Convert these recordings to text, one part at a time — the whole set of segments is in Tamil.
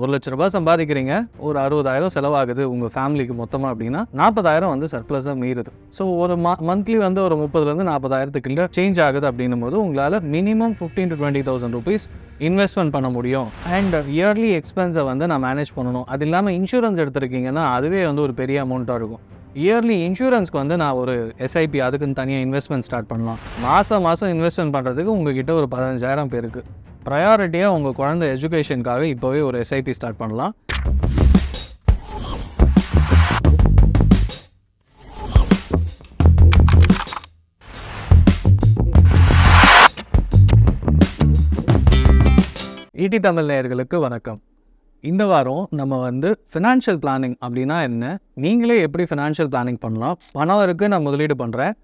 ஒரு லட்ச ரூபாய் சம்பாதிக்கிறீங்க ஒரு அறுபதாயிரம் செலவாகுது உங்கள் ஃபேமிலிக்கு மொத்தமாக அப்படின்னா நாற்பதாயிரம் வந்து சர்ப்ளஸாக மீறுது. ஸோ ஒரு மந்த்லி வந்து ஒரு முப்பதுலேருந்து நாற்பதாயிரத்துக்குள்ள சேஞ்ச் ஆகுது அப்படின்னும் போது உங்களால் minimum fifteen to twenty thousand rupees investment பண்ண முடியும். அண்ட் இயர்லி எக்ஸ்பென்ஸை வந்து நான் மேனேஜ் பண்ணணும். அது இல்லாமல் இன்சூரன்ஸ் எடுத்திருக்கீங்கன்னா அதுவே வந்து ஒரு பெரிய அமௌண்ட்டாக இருக்கும். இயர்லி இன்சூரன்ஸ்க்கு வந்து நான் ஒரு எஸ்ஐபி அதுக்குன்னு தனியாக இன்வெஸ்ட்மெண்ட் ஸ்டார்ட் பண்ணலாம். மாதம் மாதம் இன்வெஸ்ட்மெண்ட் பண்ணுறதுக்கு உங்ககிட்ட ஒரு பதினஞ்சாயிரம் பேருக்கு. ப்ரையாரிட்டியாக உங்கள் குழந்தை எஜுகேஷனுக்காக இப்போவே ஒரு எஸ்ஐபி ஸ்டார்ட் பண்ணலாம். ஈடி தமிழ் நேயர்களுக்கு வணக்கம். இந்த வாரம் நம்ம வந்து ஃபினான்ஷியல் பிளானிங் அப்படின்னா என்ன? நீங்களே எப்படி ஃபினான்ஷியல் பிளானிங் பண்ணலாம்? பணம் இருக்குது நான் முதலீடு பண்ணுறேன்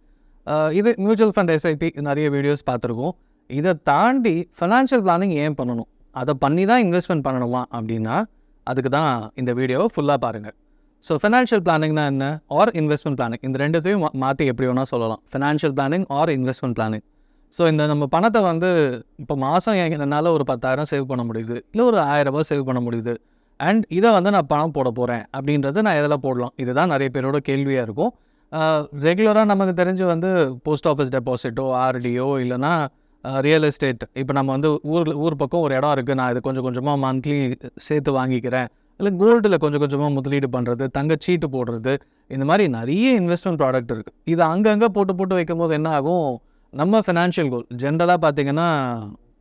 இது மியூச்சுவல் ஃபண்ட் எஸ்ஐபி நிறைய வீடியோஸ் பார்த்துருக்கோம். இதை தாண்டி ஃபினான்ஷியல் பிளானிங் ஏன் பண்ணணும்? அதை பண்ணி தான் இன்வெஸ்ட்மெண்ட் பண்ணணுமா அப்படின்னா அதுக்கு தான் இந்த வீடியோவை ஃபுல்லாக பாருங்கள் ஸோ ஃபினான்ஷியல் பிளானிங்னா என்ன? ஆர் இன்வெஸ்ட்மெண்ட் பிளானிங் இந்த ரெண்டுத்தையும் மா- மாற்றி எப்படி வேணால் சொல்லலாம். Financial planning or investment planning so இந்த நம்ம பணத்தை வந்து இப்போ மாதம் என்னால் ஒரு பத்தாயிரம் சேவ் பண்ண முடியுது. இல்லை ஒரு ஆயிரரூபா சேவ் பண்ண முடியுது. அண்ட் இதை வந்து நான் பணம் போட போகிறேன் அப்படின்றது நான் எதில் போடலாம்? இதுதான் நிறைய பேரோட கேள்வியாக இருக்கும். ரெகுலராக நமக்கு தெரிஞ்சு வந்து போஸ்ட் ஆஃபீஸ் டெபாசிட்டோ ஆர்டியோ இல்லைனா ரியல் எஸ்டேட் இப்போ நம்ம வந்து ஊர் ஊர் பக்கம் ஒரு இடம் இருக்குது நான் இது கொஞ்சம் கொஞ்சமாக மந்த்லி சேர்த்து வாங்கிக்கிறேன். இல்லை கோல்டில் கொஞ்சம் கொஞ்சமாக முதலீடு பண்ணுறது தங்க சீட்டு போடுறது இந்த மாதிரி நிறைய இன்வெஸ்ட்மெண்ட் ப்ராடக்ட் இருக்குது இது அங்கங்கே போட்டு போட்டு வைக்கும் போது என்ன ஆகும்? நம்ம ஃபினான்ஷியல் கோல் ஜென்ரலாக பார்த்தீங்கன்னா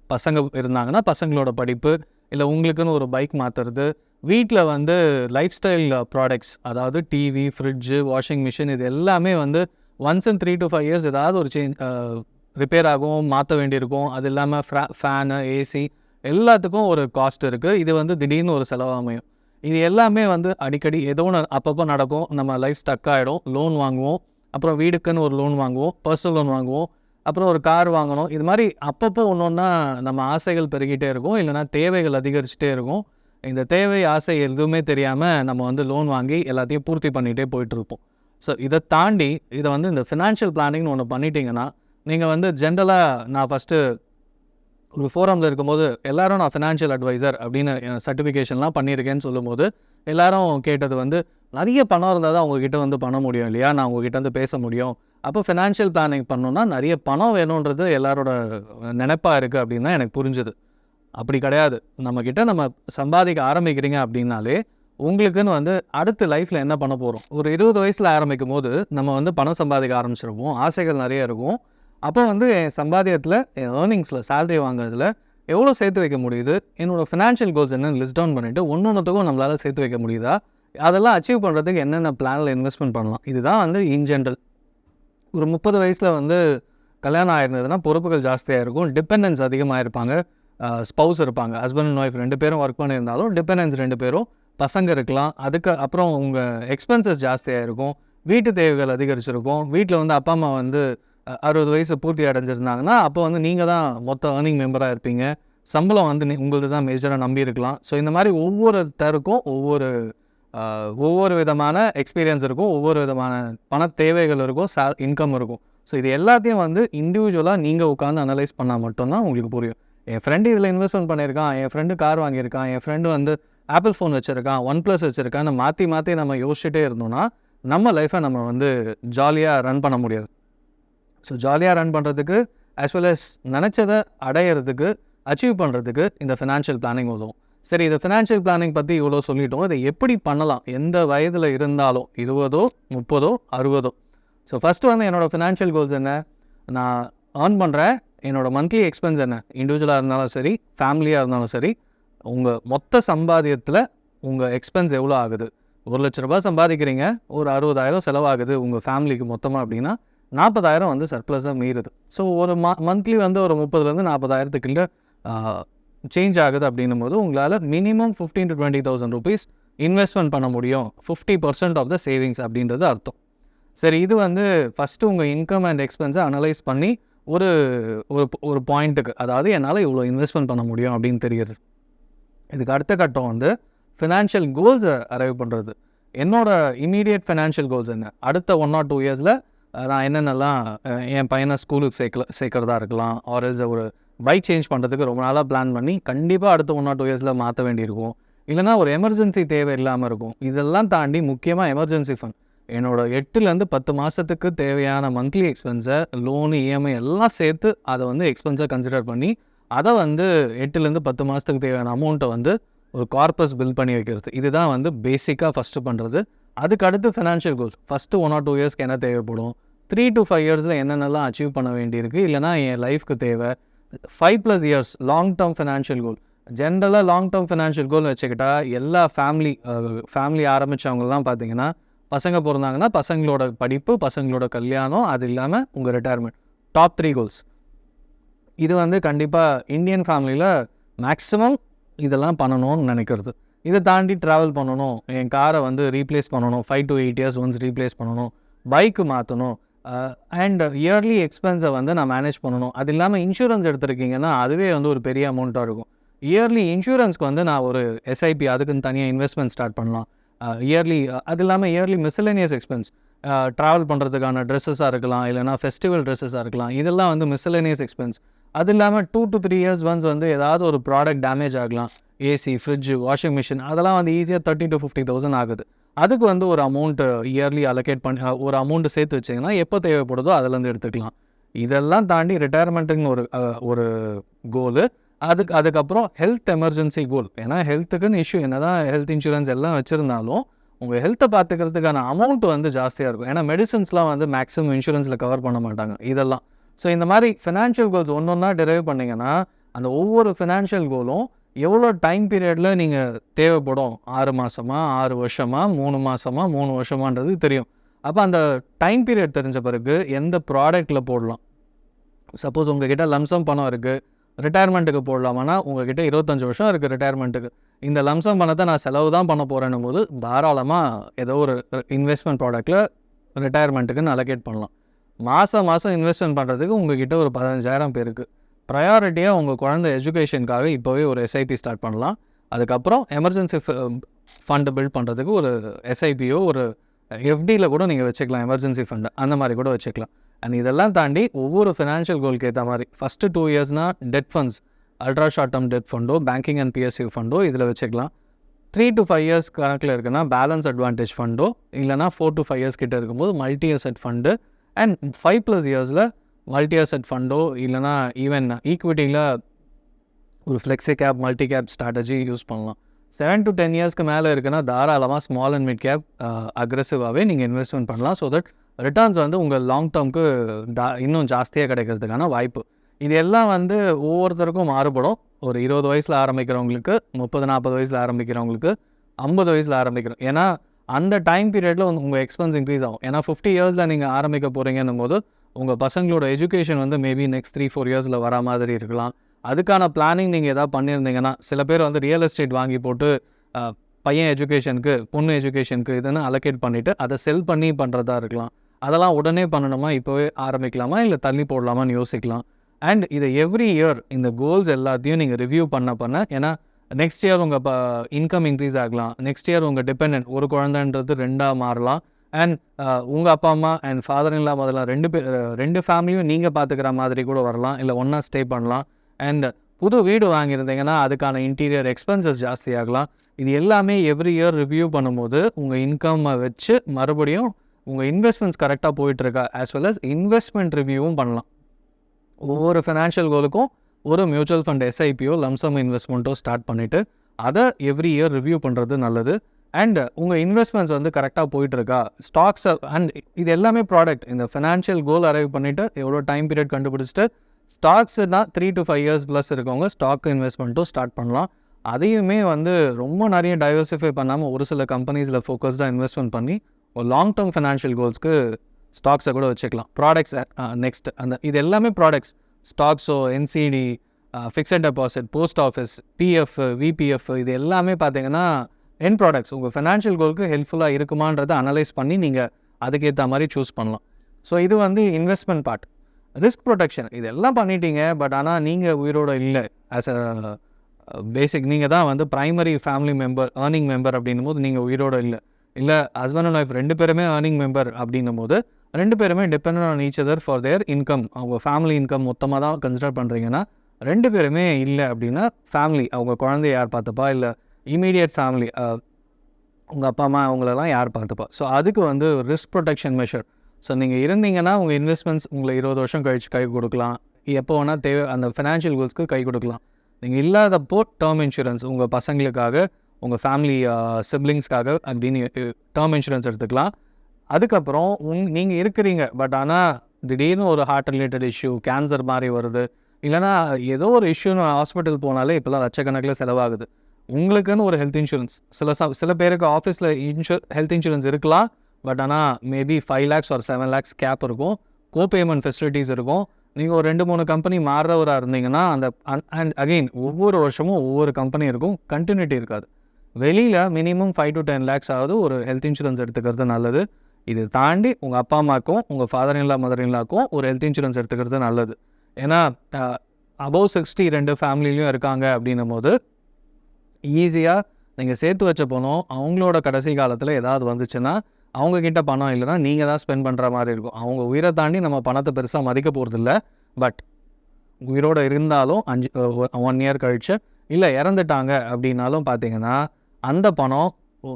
பசங்க இருந்தாங்கன்னா பசங்களோட படிப்பு இல்லை உங்களுக்குன்னு ஒரு பைக் மாற்றுறது வீட்டில் வந்து லைஃப் ஸ்டைல் ப்ராடக்ட்ஸ் அதாவது டிவி ஃப்ரிட்ஜு வாஷிங் மிஷின் இது எல்லாமே வந்து once and three to five years ஏதாவது ஒரு சேஞ்ச் ரிப்பேர் ஆகும் மாற்ற வேண்டியிருக்கும். அது இல்லாமல் ஃப்ரா ஃபேனு ஏசி எல்லாத்துக்கும் ஒரு காஸ்ட் இருக்குது இது வந்து திடீர்னு ஒரு செலவு அமையும். இது எல்லாமே வந்து அடிக்கடி ஏதோ ஒன்று அப்பப்போ நடக்கும். நம்ம லைஃப் ஸ்டக் ஆகிடும் லோன் வாங்குவோம். அப்புறம் வீடுக்குன்னு ஒரு லோன் வாங்குவோம். பர்சனல் லோன் வாங்குவோம். அப்புறம் ஒரு கார் வாங்கணும். இது மாதிரி அப்பப்போ ஒன்று ஒன்றா நம்ம ஆசைகள் பெருகிட்டே இருக்கும். இல்லைனா தேவைகள் அதிகரிச்சுட்டே இருக்கும். இந்த தேவை ஆசை எதுவுமே தெரியாமல் நம்ம வந்து லோன் வாங்கி எல்லாத்தையும் பூர்த்தி பண்ணிகிட்டே போயிட்டுருப்போம் ஸோ இதை தாண்டி இதை வந்து இந்த ஃபினான்ஷியல் பிளானிங்னு ஒன்று பண்ணிட்டீங்கன்னா நீங்கள் வந்து ஜென்ரலாக நான் ஃபஸ்ட்டு ஒரு ஃபோரமில் இருக்கும்போது எல்லோரும் நான் ஃபினான்ஷியல் அட்வைசர் அப்படின்னு சர்டிஃபிகேஷன்லாம் பண்ணியிருக்கேன்னு சொல்லும்போது எல்லாரும் கேட்டது வந்து நிறைய பணம் இருந்தால் தான் உங்ககிட்ட வந்து பண்ண முடியும் இல்லையா? நான் உங்ககிட்ட வந்து பேச முடியும். அப்போ ஃபினான்ஷியல் பிளானிங் பண்ணோன்னா நிறைய பணம் வேணுன்றது எல்லாரோட நினைப்பாக இருக்குது அப்படின்னு தான் எனக்கு புரிஞ்சுது. அப்படி கிடையாது. நம்மக்கிட்ட நம்ம சம்பாதிக்க ஆரம்பிக்கிறீங்க அப்படின்னாலே உங்களுக்குன்னு வந்து அடுத்த லைஃப்பில் என்ன பண்ண போகிறோம் ஒரு இருபது வயசில் ஆரம்பிக்கும் போது நம்ம வந்து பணம் சம்பாதிக்க ஆரம்பிச்சிருப்போம் ஆசைகள் நிறைய இருக்கும். அப்போ வந்து என் சம்பாதியத்தில் என் ஏர்னிங்ஸில் சேலரி வாங்குறதுல எவ்வளோ சேர்த்து வைக்க முடியுது? என்னோடய ஃபினான்ஷியல் கோல்ஸ் என்னென்னு லிஸ்ட் டவுன் பண்ணிவிட்டு ஒன்று நம்மளால் சேர்த்து வைக்க முடியுதா? அதெல்லாம் அச்சீவ் பண்ணுறதுக்கு என்னென்ன பிளானில் இன்வெஸ்ட்மெண்ட் பண்ணலாம்? இதுதான் வந்து இன் ஜென்ரல் ஒரு முப்பது வயசில் வந்து கல்யாணம் ஆயிருந்ததுன்னா பொறுப்புகள் ஜாஸ்தியாக இருக்கும். டிபெண்டன்ஸ் அதிகமாக இருப்பாங்க. ஸ்பௌஸ் இருப்பாங்க. ஹஸ்பண்ட் அண்ட் ஒய்ஃப் ரெண்டு பேரும் ஒர்க் பண்ணியிருந்தாலும் டிபெண்டன்ஸ் ரெண்டு பேரும் பசங்க இருக்கலாம். அதுக்கு அப்புறம் உங்கள் எக்ஸ்பென்சஸ் ஜாஸ்தியாக இருக்கும். வீட்டு தேவைகள் அதிகரிச்சிருக்கும். வீட்டில் வந்து அப்பா அம்மா வந்து அறுபது வயசு பூர்த்தி அடைஞ்சிருந்தாங்கன்னா அப்போ வந்து நீங்கள் தான் மொத்த ஏர்னிங் மெம்பராக இருப்பீங்க. சம்பளம் வந்து நீ உங்களது தான் மேஜராக நம்பி இருக்கலாம் ஸோ இந்த மாதிரி ஒவ்வொருத்தருக்கும் ஒவ்வொரு ஒவ்வொரு விதமான எக்ஸ்பீரியன்ஸ் இருக்கும். ஒவ்வொரு விதமான பண தேவைகள் இருக்கும். சே இன்கம் இருக்கும். ஸோ இது எல்லாத்தையும் வந்து இண்டிவிஜுவலாக நீங்கள் உட்காந்து அனலைஸ் பண்ணால் மட்டும்தான் உங்களுக்கு புரியும். என் ஃப்ரெண்டு இதில் இன்வெஸ்ட்மெண்ட் பண்ணியிருக்கான். என் ஃப்ரெண்டு கார் வாங்கியிருக்கான். என் ஃப்ரெண்டு வந்து ஆப்பிள் ஃபோன் வச்சுருக்கான். ஒன் ப்ளஸ் வச்சுருக்கான்னு மாற்றி மாற்றி நம்ம யோசிச்சுட்டே இருந்தோம்னா நம்ம லைஃப்பை நம்ம வந்து ஜாலியாக ரன் பண்ண முடியாது. ஸோ ஜாலியாக ரன் பண்ணுறதுக்கு ஆஸ் வெல் அஸ் நினச்சதை அடையிறதுக்கு அச்சீவ் பண்ணுறதுக்கு இந்த ஃபினான்ஷியல் பிளானிங் உதவும். சரி இந்த ஃபினான்ஷியல் பிளானிங் பற்றி இவ்வளோ சொல்லிட்டோம். இதை எப்படி பண்ணலாம்? எந்த வயதில் இருந்தாலும் இருபதோ முப்பதோ அறுபதோ? ஸோ ஃபஸ்ட்டு வந்து என்னோடய ஃபினான்ஷியல் கோல்ஸ் என்ன? நான் ஏர்ன் பண்ணுறேன் என்னோடய மந்த்லி எக்ஸ்பென்ஸ் என்ன? இண்டிவிஜுவலாக இருந்தாலும் சரி ஃபேமிலியாக இருந்தாலும் சரி உங்கள் மொத்த சம்பாதியத்தில் உங்கள் எக்ஸ்பென்ஸ் எவ்வளோ ஆகுது? ஒரு லட்ச ரூபாய் சம்பாதிக்கிறீங்க. ஒரு அறுபதாயிரம் செலவாகுது உங்கள் ஃபேமிலிக்கு மொத்தமாக அப்படின்னா நாற்பதாயிரம் வந்து சர்ப்ளஸாக மீறுது. ஸோ ஒரு ம மந்த்லி வந்து ஒரு முப்பதுலேருந்து நாற்பதாயிரத்துக்குள்ள சேஞ்ச் ஆகுது அப்படின்னும் போது உங்களால் minimum fifteen to twenty thousand rupees investment பண்ண முடியும். Fifty percent of the savings அப்படின்றது அர்த்தம். சரி இது வந்து ஃபஸ்ட்டு உங்கள் இன்கம் அண்ட் எக்ஸ்பென்ஸை அனலைஸ் பண்ணி ஒரு ஒரு ஒரு பாயிண்ட்டுக்கு அதாவது என்னால் இவ்வளோ இன்வெஸ்ட்மெண்ட் பண்ண முடியும் அப்படின்னு தெரியுது. இதுக்கு அடுத்த கட்டம் வந்து ஃபினான்ஷியல் கோல்ஸை அரைவ் பண்ணுறது என்னோடய இமீடியட் ஃபினான்ஷியல் கோல்ஸ் என்ன? அடுத்த ஒன் ஆர் டூ இயர்ஸில் நான் என்னென்னலாம் என் பையனை ஸ்கூலுக்கு சேர்க்கல சேர்க்குறதா இருக்கலாம் ஆர் ஒரு பைக் சேஞ்ச் பண்ணுறதுக்கு ரொம்ப நாளாக பிளான் பண்ணி கண்டிப்பாக அடுத்த ஒன் ஆர் டூ இயர்ஸில் மாற்ற வேண்டியிருக்கும். இல்லைனா ஒரு எமர்ஜென்சி தேவை இல்லாமல் இருக்கும். இதெல்லாம் தாண்டி முக்கியமாக எமர்ஜென்சி ஃபண்ட் என்னோடய எட்டுலேருந்து பத்து மாதத்துக்கு தேவையான மந்த்லி எக்ஸ்பென்ஸை லோனு இஎம்ஐ எல்லாம் சேர்த்து அதை வந்து எக்ஸ்பென்ஸாக கன்சிடர் பண்ணி அதை வந்து எட்டுலேருந்து பத்து மாதத்துக்கு தேவையான அமௌண்ட்டை வந்து ஒரு கார்பஸ் பில் பண்ணி வைக்கிறது. இதுதான் வந்து பேசிக்காக ஃபஸ்ட்டு பண்ணுறது அதுக்கு அடுத்து financial goals first one or two இயர்ஸ்க்கு என்ன தேவைப்படும்? த்ரீ டு ஃபைவ் இயர்ஸில் என்னென்னலாம் அச்சீவ் பண்ண வேண்டியிருக்கு? இல்லைனா என் லைஃப்க்கு தேவை. Five plus years long term financial goal ஜென்ரலாக லாங் டேர்ம் ஃபினான்ஷியல் கோல் வச்சுக்கிட்டா எல்லா ஃபேமிலி ஃபேமிலி ஆரம்பித்தவங்கலாம் பார்த்தீங்கன்னா பசங்க பிறந்தாங்கன்னா பசங்களோட படிப்பு பசங்களோட கல்யாணம் அது இல்லாமல் உங்கள் ரிட்டையர்மெண்ட் டாப் த்ரீ கோல்ஸ் இது வந்து கண்டிப்பாக இந்தியன் ஃபேமிலியில் மேக்ஸிமம் இதெல்லாம் பண்ணணும்னு நினைக்கிறது. இதை தாண்டி ட்ராவல் பண்ணணும் என் காரை வந்து ரீப்ளேஸ் பண்ணணும் five to eight years once replace பண்ணணும் பைக்கு மாற்றணும் அண்ட் இயர்லி எக்ஸ்பென்ஸை வந்து நான் மேனேஜ் பண்ணணும். அது இல்லாமல் இன்சூரன்ஸ் எடுத்திருக்கீங்கன்னா அதுவே வந்து ஒரு பெரிய அமௌண்ட்டாக இருக்கும். இயர்லி இன்சூரன்ஸ்க்கு வந்து நான் ஒரு எஸ்ஐபி அதுக்குன்னு தனியாக இன்வெஸ்ட்மெண்ட் ஸ்டார்ட் பண்ணலாம். இயர்லி அது இல்லாமல் இயர்லி மிஸ்லனியஸ் எக்ஸ்பென்ஸ் ட்ராவல் பண்ணுறதுக்கான ட்ரெஸ்ஸஸாக இருக்கலாம் இல்லைனா ஃபெஸ்டிவல் ட்ரெஸ்ஸஸாக இருக்கலாம் இதெல்லாம் வந்து மிஸ்லனியஸ் எக்ஸ்பென்ஸ் அது இல்லாமல் two to three years once வந்து ஏதாவது ஒரு ப்ராடக்ட் டேமேஜ் ஆகலாம். ஏசி ஃப்ரிட்ஜு வாஷிங் மிஷின் அதெல்லாம் வந்து ஈஸியாக தேர்ட்டி டு ஃபிஃப்டி தௌசண்ட் ஆகுது. அதுக்கு வந்து ஒரு அமௌண்ட்டு இயர்லி அலோகேட் பண்ணி ஒரு அமௌண்ட்டு சேர்த்து வச்சிங்கன்னா எப்போ தேவைப்படுதோ அதுலேருந்து எடுத்துக்கலாம். இதெல்லாம் தாண்டி ரிட்டையர்மெண்ட்டுன்னு ஒரு ஒரு கோலு அதுக்கு அதுக்கப்புறம் ஹெல்த் எமர்ஜென்சி கோல் ஏன்னா ஹெல்த்துக்குன்னு இஷ்யூ என்ன தான் ஹெல்த் இன்சூரன்ஸ் எல்லாம் வச்சுருந்தாலும் உங்கள் ஹெல்த்தை பார்த்துக்கிறதுக்கான அமௌண்ட் வந்து ஜாஸ்தியாக இருக்கும். ஏன்னா மெடிசன்ஸ்லாம் வந்து மேக்ஸிமம் இன்சூரன்ஸில் கவர் பண்ண மாட்டாங்க. இதெல்லாம். ஸோ இந்த மாதிரி ஃபினான்ஷியல் கோல்ஸ் ஒன்று ஒன்றா டெரைவ் பண்ணிங்கன்னா அந்த ஒவ்வொரு ஃபினான்ஷியல் கோலும் எவ்வளோ டைம் பீரியடில் நீங்கள் தேவைப்படும்? ஆறு மாதமா ஆறு வருஷமாக மூணு மாதமா மூணு வருஷமான்றது தெரியும். அப்போ அந்த டைம் பீரியட் தெரிஞ்ச பிறகு எந்த ப்ராடக்ட்டில் போடலாம்? சப்போஸ் உங்ககிட்ட லம்சம் பணம் இருக்குது ரிட்டையர்மெண்ட்டுக்கு போடலாமான்னா உங்ககிட்ட இருபத்தஞ்சி வருஷம் இருக்குது ரிட்டையர்மெண்ட்டுக்கு இந்த லம்சம் பணத்தை நான் செலவு தான் பண்ண போகிறேன்னும் போது தாராளமாக ஏதோ ஒரு இன்வெஸ்ட்மெண்ட் ப்ராடக்ட்டில் ரிட்டையர்மெண்ட்டுக்குன்னு அலோகேட் பண்ணலாம். மாதம் மாதம் இன்வெஸ்ட்மெண்ட் பண்ணுறதுக்கு உங்ககிட்ட ஒரு பதினஞ்சாயிரம் பேருக்கு. ப்ரையாரிட்டியாக உங்கள் குழந்தை எஜுகேஷனுக்காக இப்போவே ஒரு எஸ்ஐபி ஸ்டார்ட் பண்ணலாம். அதுக்கப்புறம் எமர்ஜென்சி ஃபண்டு பில்ட் பண்ணுறதுக்கு ஒரு எஸ்ஐபியோ ஒரு எஃப்டியில் கூட நீங்கள் வச்சுக்கலாம் எமர்ஜென்சி ஃபண்டு அந்த மாதிரி கூட வச்சுக்கலாம். அண்ட் இதெல்லாம் தாண்டி ஒவ்வொரு ஃபினான்ஷியல் கோலுக்கு ஏற்ற மாதிரி first two இயர்ஸ்னால் debt funds ultra short term debt ஃபண்டோ banking and PSC ஃபண்டோ இதில் வச்சுக்கலாம். த்ரீ டு ஃபைவ் இயர்ஸ் கணக்கில் இருக்குன்னா பேலன்ஸ் அட்வான்டேஜ் ஃபண்டோ இல்லைனா ஃபோர் டு ஃபைவ் இயர்ஸ் கிட்ட இருக்கும்போது multi asset fund and five plus இயர்ஸில் மல்டி அசெட் ஃபண்டோ இல்லைனா ஈவன் ஈக்விட்டியில் ஒரு flexi cap multi cap strategy use பண்ணலாம் செவன் டு டென் இயர்ஸ்க்கு மேலே இருக்குன்னா தாராளமாக ஸ்மால் அண்ட் மிட் கேப் அக்ரெசிவாகவே நீங்கள் இன்வெஸ்ட்மெண்ட் பண்ணலாம். ஸோ தட் ரிட்டர்ன்ஸ் வந்து உங்கள் லாங் டேர்ம்க்கு டா இன்னும் ஜாஸ்தியாக கிடைக்கிறதுக்கான வாய்ப்பு. இது எல்லாம் வந்து ஒவ்வொருத்தருக்கும் மாறுபடும். ஒரு இருபது வயசில் ஆரம்பிக்கிறவங்களுக்கு முப்பது நாற்பது வயசில் ஆரம்பிக்கிறவங்களுக்கு ஐம்பது வயசில் ஆரம்பிக்கிறோம். ஏன்னா அந்த டைம் பீரியடில் உங்கள் எக்ஸ்பென்ஸ் இன்க்ரீஸ் ஆகும். ஏன்னா ஃபிஃப்டி இயர்ஸில் நீங்கள் ஆரம்பிக்க போகிறீங்கன்னும் போது உங்கள் பசங்களோட எஜுகேஷன் வந்து மேபி நெக்ஸ்ட் த்ரீ ஃபோர் இயர்ஸில் வர மாதிரி இருக்கலாம். அதுக்கான பிளானிங் நீங்கள் எதாவது பண்ணியிருந்தீங்கன்னா சில பேர் வந்து ரியல் எஸ்டேட் வாங்கி போட்டு பையன் எஜுகேஷனுக்கு பொண்ணு எஜுகேஷனுக்கு இதுன்னு அலோகேட் பண்ணிவிட்டு அதை செல் பண்ணி பண்ணுறதா இருக்கலாம். அதெல்லாம் உடனே பண்ணணுமா? இப்போவே ஆரம்பிக்கலாமா? இல்லை தள்ளி போடலாமான்னு யோசிக்கலாம். அண்ட் இதை எவ்ரி இயர் இந்த கோல்ஸ் எல்லாத்தையும் நீங்கள் ரிவ்யூ பண்ண பண்ண ஏன்னா நெக்ஸ்ட் இயர் உங்கள் இப்போ இன்கம் இன்க்ரீஸ் ஆகலாம். நெக்ஸ்ட் இயர் உங்கள் டிபெண்ட் ஒரு குழந்தைன்றது ரெண்டாக மாறலாம். அண்ட் உங்கள் அப்பா அம்மா அண்ட் ஃபாதர் இல்லா முதல்ல ரெண்டு பேர் ரெண்டு ஃபேமிலியும் நீங்கள் பார்த்துக்கிற மாதிரி கூட வரலாம். இல்லை ஒன்றா ஸ்டே பண்ணலாம். அண்ட் புது வீடு வாங்கியிருந்தீங்கன்னா அதுக்கான இன்டீரியர் எக்ஸ்பென்சஸ் ஜாஸ்தி ஆகலாம் இது எல்லாமே எவ்ரி இயர் ரிவ்யூ பண்ணும்போது உங்கள் இன்கம்மை வச்சு மறுபடியும் உங்கள் இன்வெஸ்ட்மெண்ட்ஸ் கரெக்டாக போயிட்டுருக்கா ஆஸ் வெல் அஸ் இன்வெஸ்ட்மெண்ட் ரிவ்யூவும் பண்ணலாம். ஒவ்வொரு ஃபினான்ஷியல் கோலுக்கும் ஒரு மியூச்சுவல் ஃபண்ட் எஸ்ஐபியோ லம்சம் இன்வெஸ்ட்மெண்ட்டோ ஸ்டார்ட் பண்ணிவிட்டு அதை எவ்ரி இயர் ரிவ்யூ பண்ணுறது நல்லது. அண்ட் உங்கள் இன்வெஸ்ட்மெண்ட்ஸ் வந்து கரெக்டாக போயிட்டுருக்கா? ஸ்டாக்ஸ் அண்ட் இது எல்லாமே ப்ராடக்ட் இந்த ஃபினான்ஷியல் கோல் அரைவ் பண்ணிவிட்டு எவ்வளோ டைம் பீரியட் கண்டுபிடிச்சிட்டு ஸ்டாக்ஸ்னா three to five years plus இருக்கவங்க ஸ்டாக் இன்வெஸ்ட்மெண்ட்டும் ஸ்டார்ட் பண்ணலாம். அதையுமே வந்து ரொம்ப நிறைய டைவர்சிஃபை பண்ணாமல் ஒரு சில கம்பெனிஸில் ஃபோக்கஸ்டாக இன்வெஸ்ட்மெண்ட் பண்ணி ஒரு லாங் டேர்ம் ஃபினான்ஷியல் கோல்ஸ்க்கு ஸ்டாக்ஸை கூட வச்சுக்கலாம். ப்ராடக்ட்ஸ் நெக்ஸ்ட் அந்த இது எல்லாமே products ஸ்டாக்ஸோ NCD fixed deposit post office PF VPF இது எல்லாமே பார்த்தீங்கன்னா என் ப்ராடக்ட்ஸ் உங்கள் ஃபினான்ஷியல் கோலுக்கு ஹெல்ப்ஃபுல்லாக இருக்குமான்றதை அனலைஸ் பண்ணி நீங்கள் அதுக்கேற்ற மாதிரி சூஸ் பண்ணலாம். ஸோ இது வந்து இன்வெஸ்ட்மெண்ட் பார்ட் ரிஸ்க் ப்ரொடெக்ஷன் இதெல்லாம் பண்ணிட்டீங்க பட் ஆனால் நீங்கள் உயிரோட இல்லை. ஆஸ் அ பேசிக் நீங்கள் தான் வந்து primary family member earning member அப்படின்னும் போது நீங்கள் உயிரோட இல்லை. இல்லை ஹஸ்பண்ட் அண்ட் ஒய்ஃப் ரெண்டு பேருமே ஏர்னிங் மெம்பர் அப்படின்னும் போது ரெண்டு பேருமே depend on each other for their income அவங்க ஃபேமிலி இன்கம் மொத்தமாக தான் கன்சிடர் பண்ணுறீங்கன்னா ரெண்டு பேருமே இல்லை அப்படின்னா ஃபேமிலி அவங்க குழந்தைய யார் பார்த்துப்பா? இல்லை இமீடியட் ஃபேமிலி உங்கள் அப்பா அம்மா அவங்களெல்லாம் யார் பார்த்துப்பா? ஸோ அதுக்கு வந்து ரிஸ்க் ப்ரொடெக்ஷன் மெஷர் ஸோ நீங்கள் இருந்தீங்கன்னா உங்கள் இன்வெஸ்ட்மெண்ட்ஸ் உங்களை இருபது வருஷம் கழிச்சு கை கொடுக்கலாம். எப்போ வேணால் தேவை அந்த ஃபினான்ஷியல் கோல்ஸ்க்கு கை கொடுக்கலாம். நீங்கள் இல்லாதப்போ டேர்ம் இன்சூரன்ஸ் உங்கள் பசங்களுக்காக உங்கள் ஃபேமிலி சிப்ளிங்ஸ்க்காக அப்படின்னு டேர்ம் இன்சூரன்ஸ் எடுத்துக்கலாம். அதுக்கப்புறம் உங் நீங்கள் இருக்கிறீங்க. பட் ஆனால் திடீர்னு ஒரு ஹார்ட் ரிலேட்டட் இஷ்யூ கேன்சர் மாதிரி வருது. இல்லைனா ஏதோ ஒரு இஷ்யூன்னு ஹாஸ்பிட்டல் போனாலே இப்போலாம் லட்சக்கணக்கில் செலவாகுது. உங்களுக்குன்னு ஒரு ஹெல்த் இன்சூரன்ஸ் சில ச சில பேருக்கு ஆஃபீஸில் இன்சூர் ஹெல்த் இன்சூரன்ஸ் இருக்கலாம். பட் ஆனால் மேபி ஃபைவ் லேக்ஸ் ஒரு செவன் லேக்ஸ் கேப் இருக்கும். கோ பேமெண்ட் ஃபெசிலிட்டிஸ் இருக்கும். நீங்கள் ஒரு ரெண்டு மூணு கம்பெனி மாறுறவராக இருந்தீங்கன்னா அந்த அண்ட் அகெயின் ஒவ்வொரு வருஷமும் ஒவ்வொரு கம்பெனி இருக்கும். கண்டினியூட்டி இருக்காது. வெளியில் minimum five to ten lakhs ஆகுது ஒரு ஹெல்த் இன்சூரன்ஸ் எடுத்துக்கிறது நல்லது. இது தாண்டி உங்கள் அப்பா அம்மாக்கும் உங்கள் ஃபாதர் இன்லா மதர் இன்லாக்கும் ஒரு ஹெல்த் இன்சூரன்ஸ் எடுத்துக்கிறது நல்லது. ஏன்னா அபவ் சிக்ஸ்டி ரெண்டு ஃபேமிலிலையும் இருக்காங்க அப்படின்னும் போது ஈஸியாக நீங்கள் சேர்த்து வச்ச பணம் அவங்களோட கடைசி காலத்தில் ஏதாவது வந்துச்சுன்னா அவங்கக்கிட்ட பணம் இல்லைன்னா நீங்கள் தான் ஸ்பெண்ட் பண்ணுற மாதிரி இருக்கும். அவங்க உயிரை தாண்டி நம்ம பணத்தை பெருசாக மதிக்க போகிறதில்ல பட் உயிரோடு இருந்தாலும் அஞ்சு ஒன் இயர் கழிச்சு இல்லை இறந்துட்டாங்க அப்படின்னாலும் பார்த்தீங்கன்னா அந்த பணம்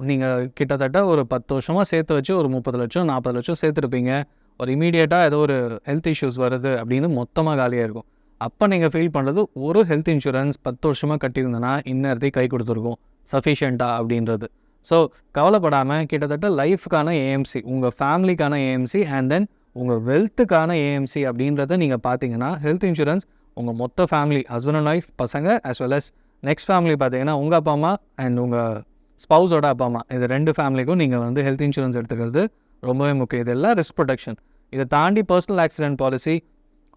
நீங்கள் கிட்டத்தட்ட ஒரு பத்து வருஷமாக சேர்த்து வச்சு ஒரு முப்பது லட்சம் நாற்பது லட்சம் சேர்த்துருப்பீங்க. ஒரு இமீடியட்டாக ஏதோ ஒரு ஹெல்த் இஷ்யூஸ் வருது அப்படின்னு மொத்தமாக காலியாக இருக்கும். அப்போ நீங்கள் ஃபீல் பண்ணுறது ஒரு ஹெல்த் இன்சூரன்ஸ் பத்து வருஷமாக கட்டியிருந்தேன்னா இந்நேரத்தையும் கை கொடுத்துருக்கும். சஃபிஷியண்ட்டா அப்படின்றது. ஸோ கவலைப்படாமல் கிட்டத்தட்ட லைஃப்க்கான ஏஎம்சி உங்கள் ஃபேமிலிக்கான ஏஎம்சி அண்ட் தென் உங்கள் வெல்த்துக்கான ஏஎம்சி அப்படின்றத நீங்கள் பார்த்தீங்கன்னா ஹெல்த் இன்சூரன்ஸ் உங்கள் மொத்த ஃபேமிலி ஹஸ்பண்ட் அண்ட் ஒய்ஃப் பசங்க as well as next family பார்த்தீங்கன்னா உங்கள் அப்பா அம்மா அண்ட் உங்கள் ஸ்பவுஸோட அப்பா அம்மா. இது ரெண்டு ஃபேமிலிக்கும் நீங்கள் வந்து ஹெல்த் இன்சூரன்ஸ் எடுத்துக்கிறது ரொம்பவே முக்கியம். இதெல்லாம் ரிஸ்க் ப்ரொடெக்ஷன். இதை தாண்டி பர்சனல் ஆக்சிடென்ட் பாலிசி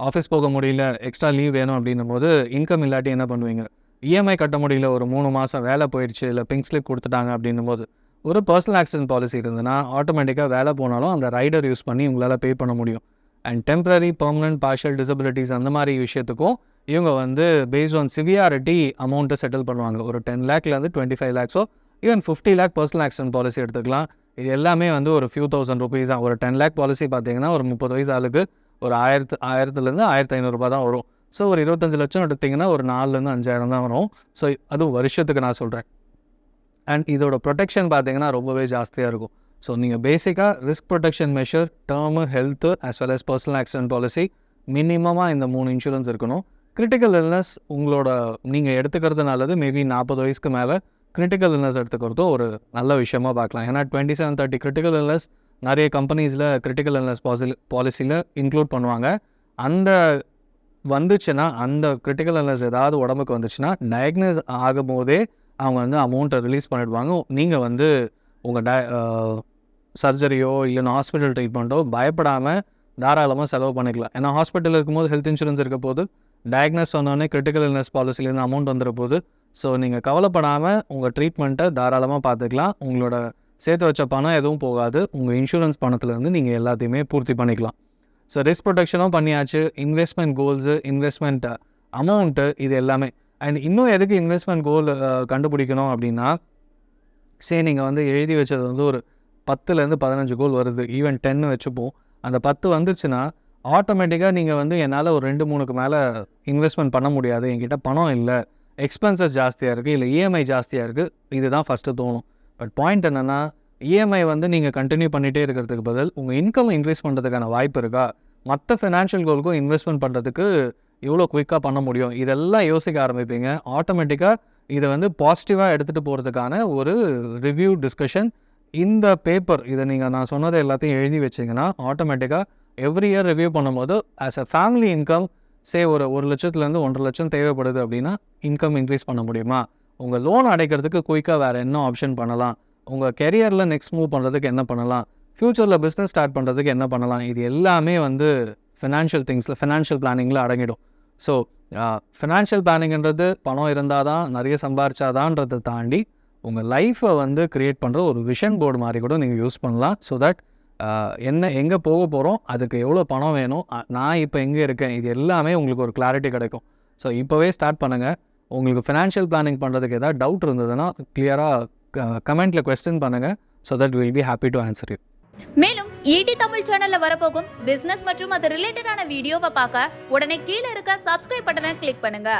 ஆஃபீஸ் போக முடியல எக்ஸ்ட்ரா லீவ் வேணும் அப்படின்னும் போது இன்கம் இல்லாட்டி என்ன பண்ணுவீங்க? இஎம்ஐ கட்ட முடியல ஒரு மூணு மாதம் வேலை போயிடுச்சு இல்லை பிங்க் ஸ்லிப் கொடுத்துட்டாங்க அப்படின்னும் போது ஒரு பர்சனல் ஆக்சிடென்ட் பாலிசி இருந்ததுன்னா ஆட்டோமேட்டிக்காக வேலை போனாலும் அந்த ரைடர் யூஸ் பண்ணி உங்களால் பே பண்ண முடியும். And temporary permanent partial disabilities அந்த மாதிரி விஷயத்துக்கும் இவங்க வந்து பேஸ்ட் ஆன் சிவியாரிட்டி அமௌண்ட்டை செட்டில் பண்ணுவாங்க. ஒரு டென் லேக்லேருந்து twenty five லேக்ஸோ even fifty lakh personal accident policy எடுத்துக்கலாம். இது எல்லாமே வந்து ஒரு ஃபியூ தௌசண்ட் ருபீஸ் தான். ஒரு டென் லேக் பாலிசி பார்த்தீங்கன்னா ஒரு முப்பது வயசு ஆளுக்கு ஒரு ஆயிரத்து ஆயிரத்துலேருந்து ஆயிரத்தி ஐநூறுரூபா தான் வரும். ஸோ ஒரு இருபத்தஞ்சு லட்சம் எடுத்திங்கன்னா ஒரு நாலுலேருந்து அஞ்சாயிரம் தான் வரும். ஸோ அதுவும் வருஷத்துக்கு நான் சொல்கிறேன் அண்ட் இதோட ப்ரொடெக்ஷன் பார்த்தீங்கன்னா ரொம்பவே ஜாஸ்தியாக இருக்கும். ஸோ நீங்கள் பேசிக்காக risk protection measure term health as well as personal accident policy மினிமமாக இந்த மூணு இன்சூரன்ஸ் இருக்கணும். கிரிட்டிக்கல் இல்னஸ் உங்களோட நீங்கள் எடுத்துக்கிறது நல்லது மேபி நாற்பது வயசுக்கு மேலே கிரிட்டிக்கல் இல்னஸ் எடுத்துக்கிறதும் ஒரு நல்ல விஷயமா பார்க்கலாம். ஏன்னா twenty seven thirty critical illness நிறைய கம்பெனிஸில் கிரிட்டிக்கல் இல்னஸ் பாசில் பாலிசியில் இன்க்ளூட் பண்ணுவாங்க. அந்த வந்துச்சுன்னா அந்த கிரிட்டிக்கல் இல்னஸ் ஏதாவது உடம்புக்கு வந்துச்சுன்னா டயக்னஸ் ஆகும்போதே அவங்க வந்து அமௌண்ட்டை ரிலீஸ் பண்ணிடுவாங்க. நீங்கள் வந்து உங்கள் டய சர்ஜரியோ இல்லைன்னா ஹாஸ்பிட்டல் ட்ரீட்மெண்ட்டோ பயப்படாமல் தாராளமாக செலவு பண்ணிக்கலாம். ஏன்னா ஹாஸ்பிட்டல் இருக்கும்போது ஹெல்த் இன்சூரன்ஸ் இருக்க போது டயக்னஸ் சொன்னோடனே கிரிட்டிக்கல் இல்னஸ் பாலிசிலேருந்து அமௌண்ட் வந்துடுற போது ஸோ நீங்கள் கவலைப்படாமல் உங்கள் ட்ரீட்மெண்ட்டை தாராளமாக பார்த்துக்கலாம் உங்களோட சேர்த்து வச்ச பணம் எதுவும் போகாது. உங்கள் இன்சூரன்ஸ் பணத்துலேருந்து நீங்கள் எல்லாத்தையுமே பூர்த்தி பண்ணிக்கலாம். ஸோ ரிஸ்க் ப்ரொடெக்ஷனும் பண்ணியாச்சு. இன்வெஸ்ட்மெண்ட் கோல்ஸு இன்வெஸ்ட்மெண்ட் அமௌண்ட்டு இது எல்லாமே. அண்ட் இன்னும் எதுக்கு இன்வெஸ்ட்மெண்ட் கோல் கண்டுபிடிக்கணும் அப்படின்னா சரி நீங்கள் வந்து எழுதி வச்சது வந்து ஒரு பத்துலேருந்து பதினஞ்சு கோல் வருது. ஈவன் டென்னு வச்சுப்போம். அந்த பத்து வந்துச்சுன்னா ஆட்டோமேட்டிக்காக நீங்கள் வந்து என்னால் ஒரு ரெண்டு மூணுக்கு மேலே இன்வெஸ்ட்மெண்ட் பண்ண முடியாது. என்கிட்ட பணம் இல்லை. எக்ஸ்பென்சஸ் ஜாஸ்தியாக இருக்குது இல்லை இஎம்ஐ ஜாஸ்தியாக இருக்குது இதுதான் ஃபஸ்ட்டு தோணும். பட் பாயிண்ட் என்னென்னா இஎம்ஐ வந்து நீங்கள் கண்டினியூ பண்ணிகிட்டே இருக்கிறதுக்கு பதில் உங்கள் இன்கம் இன்க்ரீஸ் பண்ணுறதுக்கான வாய்ப்பு இருக்கா? மற்ற ஃபினான்ஷியல் கோலுக்கும் இன்வெஸ்ட்மெண்ட் பண்ணுறதுக்கு எவ்வளோ குயிக்காக பண்ண முடியும்? இதெல்லாம் யோசிக்க ஆரம்பிப்பீங்க. ஆட்டோமேட்டிக்காக இதை வந்து பாசிட்டிவாக எடுத்துகிட்டு போகிறதுக்கான ஒரு ரிவ்யூ டிஸ்கஷன் இந்த பேப்பர் இதை நீங்கள் நான் சொன்னதை எல்லாத்தையும் எழுதி வச்சிங்கன்னா ஆட்டோமேட்டிக்காக எவ்ரி இயர் ரிவ்யூ பண்ணும்போது as a family income say ஒரு ஒரு லட்சத்துலேருந்து ஒன்றரை லட்சம் தேவைப்படுது அப்படின்னா இன்கம் இன்க்ரீஸ் பண்ண முடியுமா? உங்கள் லோன் அடைக்கிறதுக்கு குயிக்காக வேறு என்ன ஆப்ஷன் பண்ணலாம்? உங்கள் கெரியரில் நெக்ஸ்ட் மூவ் பண்ணுறதுக்கு என்ன பண்ணலாம்? ஃப்யூச்சரில் பிஸ்னஸ் ஸ்டார்ட் பண்ணுறதுக்கு என்ன பண்ணலாம்? இது எல்லாமே வந்து ஃபினான்ஷியல் திங்ஸில் ஃபினான்ஷியல் பிளானிங்கில் அடங்கிடும். ஸோ ஃபினான்ஷியல் பிளானிங்கிறது பணம் இருந்தால் தான் நிறைய சம்பாரிச்சாதான்றதை தாண்டி உங்கள் லைஃப்பை வந்து க்ரியேட் பண்ணுற ஒரு விஷன் போர்டு மாதிரி கூட நீங்கள் யூஸ் பண்ணலாம். ஸோ தட் என்ன எங்கே போக போகிறோம் அதுக்கு எவ்வளோ பணம் வேணும் நான் இப்போ எங்கே இருக்கேன் இது எல்லாமே உங்களுக்கு ஒரு கிளாரிட்டி கிடைக்கும். ஸோ இப்போவே ஸ்டார்ட் பண்ணுங்கள் உங்களுக்கு ஃபினான்ஷியல் பிளானிங் பண்ணுறதுக்கு ஏதாவது டவுட் இருந்ததுன்னா கிளியராக கமெண்ட்டில் கொஸ்டின் பண்ணுங்கள் so that will be happy to answer you மேலும் ஈடி தமிழ் சேனல்ல வரப்போகும் பிசினஸ் மற்றும் அது ரிலேட்டடான வீடியோவை பார்க்க உடனே கீழே இருக்க சப்ஸ்கிரைப் பட்டனை கிளிக் பண்ணுங்க.